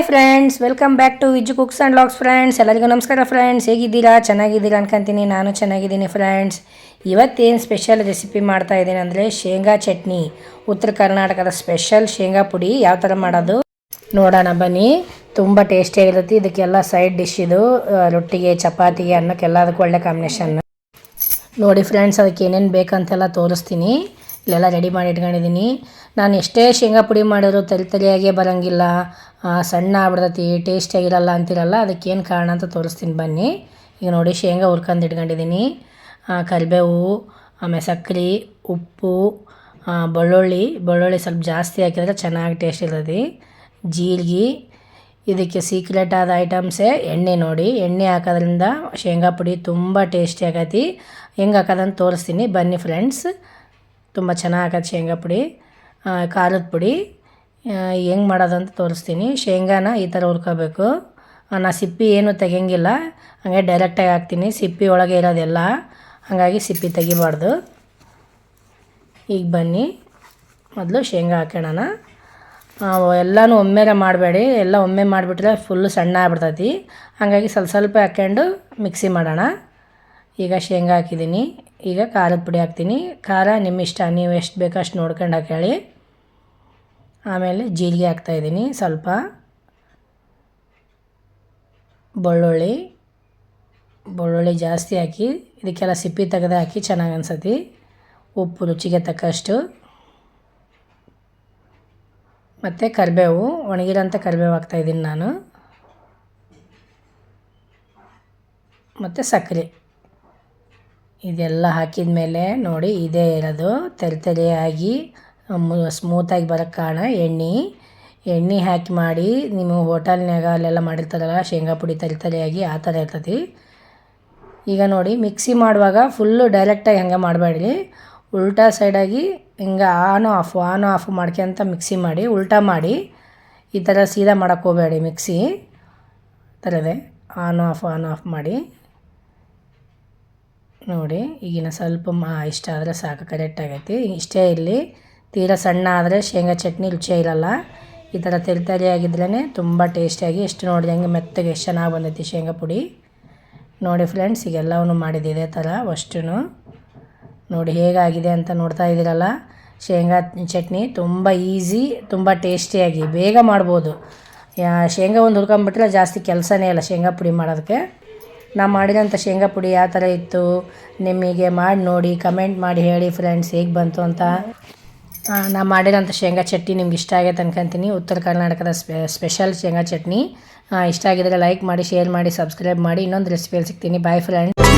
Hi friends welcome back to Viz cooks and logs friends ಎಲ್ಲರಿಗೂ ನಮಸ್ಕಾರ friends ಹೇಗಿದ್ದೀರಾ? ಚೆನ್ನಾಗಿದ್ದೀರಾ ಅನ್ಕೊಂತೀನಿ. ನಾನು ಚೆನ್ನಾಗಿದ್ದೀನಿ ಫ್ರೆಂಡ್ಸ್ ಇವತ್ತೇನು ಸ್ಪೆಷಲ್ ರೆಸಿಪಿ ಮಾಡ್ತಾ ಇದ್ದೀನಿ ಅಂದರೆ ಶೇಂಗಾ ಚಟ್ನಿ. ಉತ್ತರ ಕರ್ನಾಟಕದ ಸ್ಪೆಷಲ್ ಶೇಂಗಾ ಪುಡಿ. ಯಾವ ಥರ ಮಾಡೋದು? ನೋಡೋಣ, ಬನ್ನಿ. ತುಂಬ ಟೇಸ್ಟಿಯಾಗಿರುತ್ತೆ ಇದಕ್ಕೆಲ್ಲ ಸೈಡ್ ಡಿಶ್ ಇದು. ರೊಟ್ಟಿಗೆ, ಚಪಾತಿಗೆ, ಅನ್ನಕ್ಕೆಲ್ಲ ಅದಕ್ಕೆ ಒಳ್ಳೆ ಕಾಂಬಿನೇಷನ್ ನೋಡಿ ಫ್ರೆಂಡ್ಸ್ ಅದಕ್ಕೆ ಏನೇನು ಬೇಕಂತೆಲ್ಲ ತೋರಿಸ್ತೀನಿ. ಇಲ್ಲೆಲ್ಲ ರೆಡಿ ಮಾಡಿ ಇಟ್ಕೊಂಡಿದ್ದೀನಿ ನಾನು ಎಷ್ಟೇ ಶೇಂಗಾ ಪುಡಿ ಮಾಡಿದ್ರು ತಲೆ ತರಿಯಾಗೇ ಬರೋಂಗಿಲ್ಲ. ಸಣ್ಣ ಆಗ್ಬಿಡ್ತೈತಿ ಟೇಸ್ಟಿಯಾಗಿರಲ್ಲ ಅಂತಿರಲ್ಲ, ಅದಕ್ಕೇನು ಕಾರಣ ಅಂತ ತೋರಿಸ್ತೀನಿ ಬನ್ನಿ. ಈಗ ನೋಡಿ, ಶೇಂಗಾ ಹುರ್ಕೊಂಡು ಇಟ್ಕೊಂಡಿದ್ದೀನಿ. ಕರಿಬೇವು, ಆಮೇಲೆ ಸಕ್ಕರೆ ಉಪ್ಪು ಬೆಳ್ಳುಳ್ಳಿ. ಬೆಳ್ಳುಳ್ಳಿ ಸ್ವಲ್ಪ ಜಾಸ್ತಿ ಹಾಕಿದ್ರೆ ಚೆನ್ನಾಗಿ ಟೇಸ್ಟ್ ಇರ್ತದೆ ಜೀರಿಗೆ ಇದಕ್ಕೆ ಸೀಕ್ರೆಟ್ ಆದ ಐಟಮ್ಸೇ ಎಣ್ಣೆ ನೋಡಿ. ಎಣ್ಣೆ ಹಾಕೋದ್ರಿಂದ ಶೇಂಗಾ ಪುಡಿ ತುಂಬ ಟೇಸ್ಟಿ ಆಗೈತಿ. ಹೆಂಗೆ ಹಾಕೋದಂತ ತೋರಿಸ್ತೀನಿ. ಬನ್ನಿ ಫ್ರೆಂಡ್ಸ್ ತುಂಬ ಚೆನ್ನಾಗಿ ಆಗತ್ತೆ ಶೇಂಗಾ ಪುಡಿ ಖಾರದ ಪುಡಿ. ಹೆಂಗೆ ಮಾಡೋದಂತ ತೋರಿಸ್ತೀನಿ. ಶೇಂಗಾನ ಈ ಥರ ಹುರ್ಕೋಬೇಕು. ನಾನು ಸಿಪ್ಪಿ ಏನು ತೆಗಿಯಂಗಿಲ್ಲ. ಹಂಗೆ ಡೈರೆಕ್ಟಾಗಿ ಹಾಕ್ತೀನಿ. ಸಿಪ್ಪಿ ಒಳಗೆ ಇರೋದೆಲ್ಲ, ಹಾಗಾಗಿ ಸಿಪ್ಪಿ ತೆಗಿಬಾರ್ದು. ಈಗ ಬನ್ನಿ. ಮೊದಲು ಶೇಂಗಾ ಹಾಕೋಣ ಎಲ್ಲನೂ ಒಮ್ಮೆಲೆ ಮಾಡಬೇಡಿ. ಎಲ್ಲ ಒಮ್ಮೆ ಮಾಡಿಬಿಟ್ರೆ ಫುಲ್ಲು ಸಣ್ಣ ಆಗ್ಬಿಡ್ತೈತಿ. ಹಾಗಾಗಿ ಸ್ವಲ್ಪ ಸ್ವಲ್ಪ ಹಾಕ್ಕೊಂಡು ಮಿಕ್ಸಿ ಮಾಡೋಣ. ಈಗ ಶೇಂಗಾ ಹಾಕಿದ್ದೀನಿ. ಈಗ ಖಾರದ ಪುಡಿ ಹಾಕ್ತೀನಿ. ಖಾರ ನಿಮ್ಮ ಇಷ್ಟ, ನೀವು ಎಷ್ಟು ಬೇಕೋ ಅಷ್ಟು ನೋಡ್ಕೊಂಡು ಹಾಕೊಳ್ಳಿ ಆಮೇಲೆ ಜೀರಿಗೆ ಹಾಕ್ತಾಯಿದ್ದೀನಿ ಸ್ವಲ್ಪ. ಬೆಳ್ಳುಳ್ಳಿ ಬೆಳ್ಳುಳ್ಳಿ ಜಾಸ್ತಿ ಹಾಕಿ, ಇದಕ್ಕೆಲ್ಲ ಸಿಪ್ಪಿ ತೆಗೆದು ಹಾಕಿ ಚೆನ್ನಾಗಿ ಅನ್ಸತಿ ಉಪ್ಪು ರುಚಿಗೆ ತಕ್ಕಷ್ಟು. ಮತ್ತು ಕರಿಬೇವು, ಒಣಗಿರೋಂಥ ಕರಿಬೇವು ಹಾಕ್ತಾಯಿದ್ದೀನಿ ನಾನು. ಮತ್ತು ಸಕ್ಕರೆ. ಇದೆಲ್ಲ ಹಾಕಿದ ಮೇಲೆ ನೋಡಿ, ಇದೇ ಇರೋದು. ತೆರೆ ತೆರೆಯಾಗಿ ಸ್ಮೂತಾಗಿ ಬರೋಕ್ಕೆ ಕಾರಣ ಎಣ್ಣೆ. ಎಣ್ಣೆ ಹಾಕಿ ಮಾಡಿ, ನಿಮ್ಮ ಹೋಟೆಲ್ನಾಗ ಅಲ್ಲೆಲ್ಲ ಮಾಡಿರ್ತಾರಲ್ಲ, ಶೇಂಗಾ ಪುಡಿ ತರಿ ತರಿಯಾಗಿ, ಆ ಥರ ಇರ್ತದೆ ಈಗ ನೋಡಿ ಮಿಕ್ಸಿ ಮಾಡುವಾಗ ಫುಲ್ಲು ಡೈರೆಕ್ಟಾಗಿ ಹಂಗೆ ಮಾಡಬೇಡಿ ಉಲ್ಟಾ ಸೈಡಾಗಿ ಹಿಂಗೆ ಆನ್ ಆಫ್ ಆನ್ ಆಫ್ ಮಾಡ್ಕೊಂತ ಮಿಕ್ಸಿ ಮಾಡಿ, ಉಲ್ಟಾ ಮಾಡಿ, ಈ ಥರ ಸೀದಾ ಮಾಡೋಕ್ಕೆ ಹೋಗಬೇಡಿ ಮಿಕ್ಸಿ ಥರದೇ ಆನ್ ಆಫ್ ಆನ್ ಆಫ್ ಮಾಡಿ. ನೋಡಿ, ಈಗಿನ ಸ್ವಲ್ಪ ಇಷ್ಟ ಆದರೆ ಸಾಕು ಕರೆಕ್ಟ್ ಆಗೈತಿ. ಇಷ್ಟೇ ಇರಲಿ. ತೀರಾ ಸಣ್ಣ ಆದರೆ ಶೇಂಗಾ ಚಟ್ನಿ ರುಚಿ ಇರಲ್ಲ. ಈ ಥರ ತರಿ ತರಿ ಆಗಿದ್ರೇ ತುಂಬ ಟೇಸ್ಟಿಯಾಗಿ, ಎಷ್ಟು ನೋಡಿದೆ ಹಂಗೆ ಮೆತ್ತಗೆ, ಎಷ್ಟು ಚೆನ್ನಾಗಿ ಬಂದೈತಿ ಶೇಂಗಾ ಪುಡಿ. ನೋಡಿ ಫ್ರೆಂಡ್ಸ್ ಈಗ ಎಲ್ಲವನ್ನೂ ಮಾಡಿದ್ದು ಇದೇ ಥರ ಅಷ್ಟು ನೋಡಿ ಹೇಗಾಗಿದೆ ಅಂತ ನೋಡ್ತಾ ಇದ್ದೀರಲ್ಲ. ಶೇಂಗಾ ಚಟ್ನಿ ತುಂಬ ಈಸಿ ತುಂಬ ಟೇಸ್ಟಿಯಾಗಿ, ಬೇಗ ಮಾಡ್ಬೋದು. ಶೇಂಗಾ ಒಂದು ಹುರ್ಕೊಂಬಿಟ್ರೆ ಜಾಸ್ತಿ ಕೆಲಸನೇ ಇಲ್ಲ ಶೇಂಗಾ ಪುಡಿ ಮಾಡೋದಕ್ಕೆ. ನಾ ಮಾಡಿದಂಥ ಶೇಂಗಾ ಪುಡಿ ಯಾವ ಥರ ಇತ್ತು ನಿಮಗೆ ಮಾಡಿ ನೋಡಿ ಕಮೆಂಟ್ ಮಾಡಿ ಹೇಳಿ ಫ್ರೆಂಡ್ಸ್ ಹೇಗೆ ಬಂತು ಅಂತ. ನಾ ಮಾಡಿರೋಂಥ ಶೇಂಗಾ ಚಟ್ನಿ ನಿಮ್ಗೆ ಇಷ್ಟ ಆಗೈತೆ ಅನ್ಕೊಂತೀನಿ ಉತ್ತರ ಕರ್ನಾಟಕದ ಸ್ಪೆ ಸ್ಪೆಷಲ್ ಶೇಂಗಾ ಚಟ್ನಿ. ಇಷ್ಟ ಆಗಿದ್ರೆ ಲೈಕ್ ಮಾಡಿ ಶೇರ್ ಮಾಡಿ ಸಬ್ಸ್ಕ್ರೈಬ್ ಮಾಡಿ. ಇನ್ನೊಂದು ರೆಸಿಪಿಯಲ್ಲಿ ಸಿಗ್ತೀನಿ. Boy friend